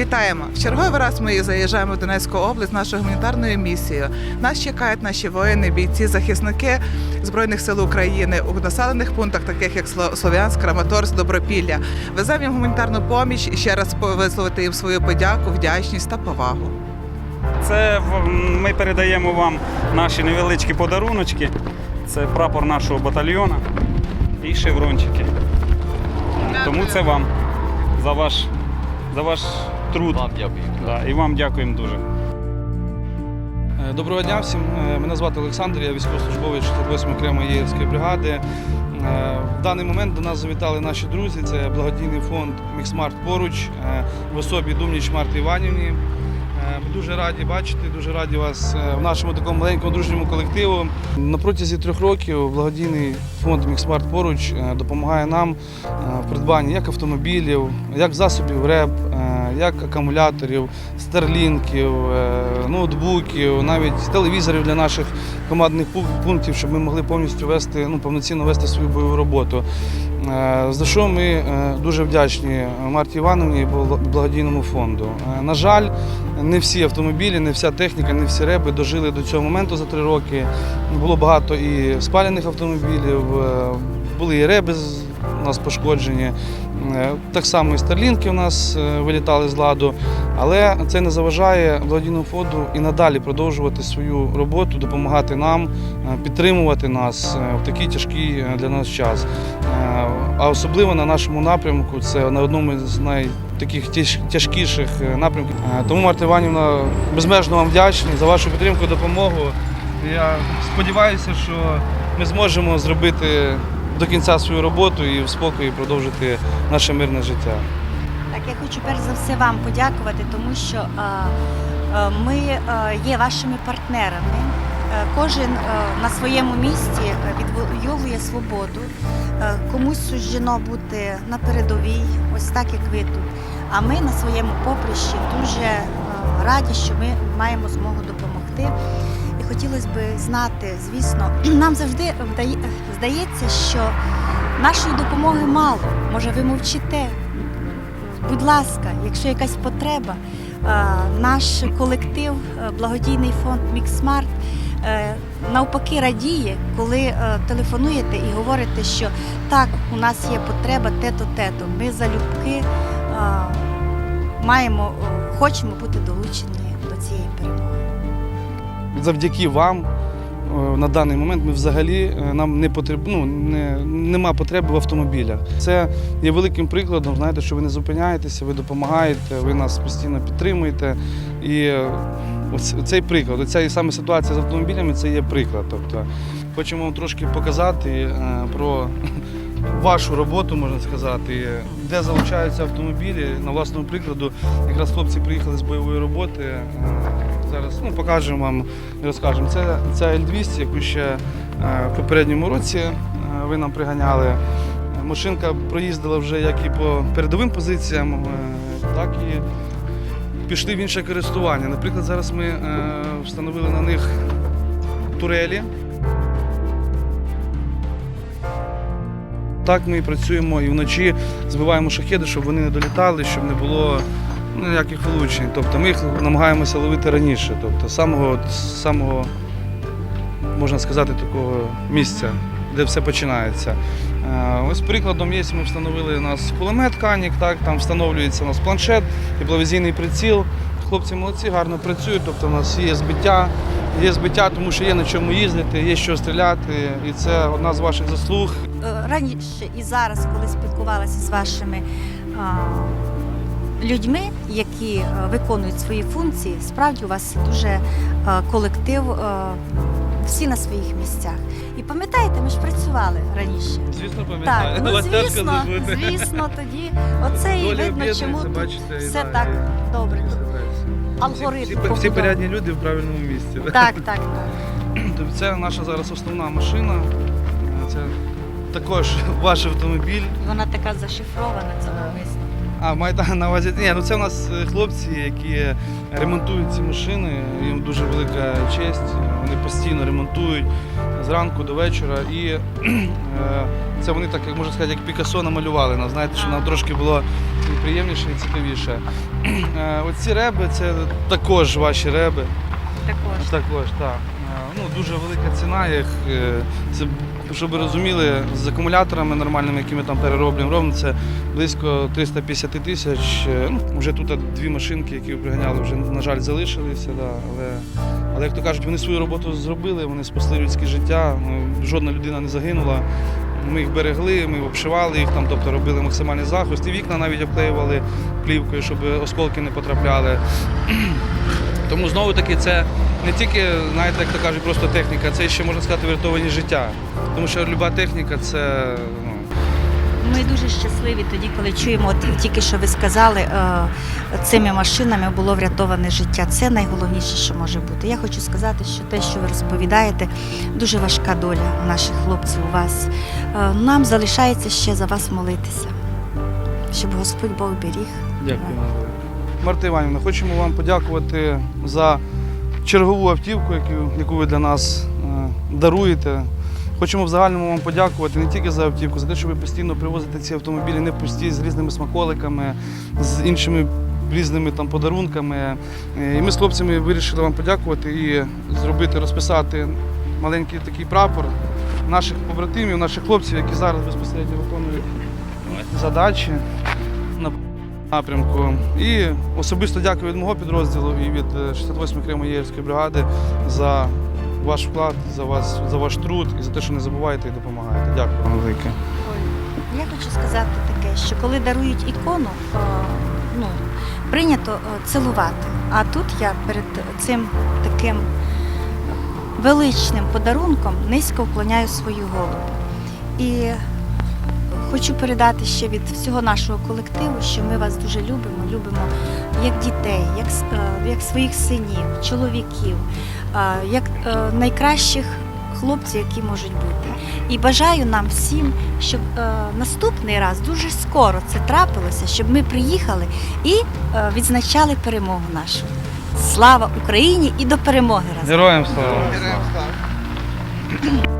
Вітаємо! В черговий раз ми заїжджаємо в Донецьку область нашою гуманітарною місією. Нас чекають наші воїни, бійці, захисники Збройних сил України у населених пунктах, таких як Сло- Слов'янськ, Краматорськ, Добропілля. Веземо їм гуманітарну поміч і ще раз висловити їм свою подяку, вдячність та повагу. Це ми передаємо вам наші невеличкі подаруночки. Це прапор нашого батальйону і шеврончики. Тому це вам за ваш, за ваш труд. Вам дякую. Да, і вам дякуємо дуже. Е, Доброго дня всім. Е, Мене звати Олександр, я військовослужбовець 68 окремої єгерської бригади. Е, В даний момент до нас завітали наші друзі. Це благодійний фонд Міксмарт поруч в особі Думніч Марти Іванівні. Е, Ми дуже раді бачити, дуже раді вас е, в нашому такому маленькому дружньому колективу. На протязі трьох років благодійний фонд Міксмарт поруч е, допомагає нам в придбанні як автомобілів, як засобів РЕП, як акумуляторів, старлінків, ноутбуків, навіть телевізорів для наших командних пунктів, щоб ми могли повністю вести, ну, повноцінно вести свою бойову роботу. За що ми дуже вдячні Марті Івановні і благодійному фонду. На жаль, не всі автомобілі, не вся техніка, не всі реби дожили до цього моменту за три роки. Було багато і спалених автомобілів, е, були і реби у нас пошкоджені. Е, Так само і старлінки у нас е, вилітали з ладу, але це не заважає благодійному фонду і надалі продовжувати свою роботу, допомагати нам, е, підтримувати нас в такий тяжкий для нас час. А особливо на нашому напрямку, це на одному з найтаких тяж- тяжкіших напрямків. Тому, Марта Іванівна, безмежно вам вдячний за вашу підтримку допомогу. Я сподіваюся, що ми зможемо зробити до кінця свою роботу і в спокої продовжити наше мирне життя. Так, я хочу перш за все вам подякувати, тому що е, е, ми е, є вашими партнерами. Кожен на своєму місці відвоює свободу. Комусь суждено бути на передовій, ось так як ви тут. А ми на своєму поприщі дуже раді, що ми маємо змогу допомогти. Хотілося б знати, звісно, нам завжди здається, що нашої допомоги мало. Може, ви мовчите, Будь ласка, якщо якась потреба, е, наш колектив, е, благодійний фонд Міксмарт е, навпаки радіє, коли е, телефонуєте і говорите, що так, у нас є потреба те-то, те-то. Ми залюбки е, маємо, е, хочемо бути долучені до цієї перемоги. Завдяки вам е, на даний момент ми взагалі е, нам не потреб... ну, не, нема потреби в автомобілях. Це є великим прикладом, знаєте, що ви не зупиняєтеся, ви допомагаєте, ви нас постійно підтримуєте. І е, цей приклад, оця і саме ситуація з автомобілями це є приклад. Тобто, хочемо вам трошки показати про вашу роботу, можна сказати, де залучаються автомобілі. На власному прикладу, якраз хлопці приїхали з бойової роботи. Зараз ну, покажемо вам і розкажемо. Це, це L200, яку ще е, в попередньому році е, ви нам приганяли. Машинка проїздила вже як і по передовим позиціям, е, так і пішли в інше користування. Наприклад, зараз ми встановили на них турелі. Так ми і працюємо і вночі збиваємо шахеди, щоб вони не долітали, щоб не було ніяких влучень. Тобто ми їх намагаємося ловити раніше, тобто самого, самого, можна сказати, такого місця, де все починається. Е, Ось прикладом є, ми встановили у нас кулемет Канік, так, там встановлюється у нас планшет, тепловізійний приціл. Хлопці молодці, гарно працюють, тобто у нас є збиття, є збиття, тому що є на чому їздити, є що стріляти, і це одна з ваших заслуг. Е, раніше і зараз, коли спілкувалася з вашими людьми, які е, виконують свої функції, справді у вас дуже е, колектив, е, всі на своїх місцях. І пам'ятаєте, ми ж працювали раніше. Звісно, Так, ну звісно, звісно, тоді оце і видно, чому тут бачите, все так і- добре. алгоритм. Всі, всі, всі порядні люди в правильному місці. Так, так, так. Тобто Це наша зараз основна машина. Це також ваш автомобіль. Вона така зашифрована, це. А, маєте на увазі. Ні, ну це у нас е, хлопці, які ремонтують ці машини. Їм дуже велика честь. Вони постійно ремонтують. зранку до вечора. І е, це вони так, як можна сказати, як Пікассо намалювали нас. Знаєте, що нам трошки було приємніше і цікавіше. Е, Оці реби це також ваші реби. Також. Також, так. Ну, дуже велика ціна їх. е, Це, щоб ви розуміли, з акумуляторами нормальними, які ми там перероблюємо, ровно це близько 350 тисяч. Е, Ну, вже тут дві машинки, які приганяли, вже, на жаль, залишилися. Да, але, але, як то кажуть, вони свою роботу зробили, вони спасли людське життя. Ну, жодна людина не загинула. Ми їх берегли, ми обшивали їх, там, тобто робили максимальний захист. І вікна навіть обклеювали плівкою, щоб осколки не потрапляли. Тому знову таки це не тільки, знаєте, як то кажуть, просто техніка, це ще можна сказати врятовані життя. Тому що люба техніка це ну, Ми дуже щасливі тоді, коли чуємо, от тільки що ви сказали, е, цими машинами було врятоване життя. Це найголовніше, що може бути. Я хочу сказати, що те, що ви розповідаєте, дуже важка доля наших хлопців у вас. Е, Нам залишається ще за вас молитися, щоб Господь Бог беріг. Дякую. Марта Іванівна, хочемо вам подякувати за чергову автівку, яку, ви для нас е, даруєте. Хочемо в загальному вам подякувати не тільки за автівку, за те, що ви постійно привозите ці автомобілі не пусті з різними смаколиками, з іншими різними там подарунками. Е, І ми з хлопцями вирішили вам подякувати і зробити, розписати маленький такий прапор наших побратимів, наших хлопців, які зараз безпосередньо виконують задачі напрямку. І особисто дякую від мого підрозділу і від е, 68-ї окремої бригади за ваш вклад, за вас, за ваш труд і за те, що не забуваєте і допомагаєте. Дякую вам велике. Я хочу сказати таке, що коли дарують ікону, е, ну, прийнято е, цілувати. А тут я перед цим таким величним подарунком низько вклоняю свою голову. І хочу передати ще від всього нашого колективу, що ми вас дуже любимо, любимо як дітей, як, е, як своїх синів, чоловіків, е, як е, найкращих хлопців, які можуть бути. І бажаю нам всім, щоб наступний раз дуже скоро це трапилося, щоб ми приїхали і відзначали перемогу нашу. Слава Україні і до перемоги разом! Героям слава! Героям слава.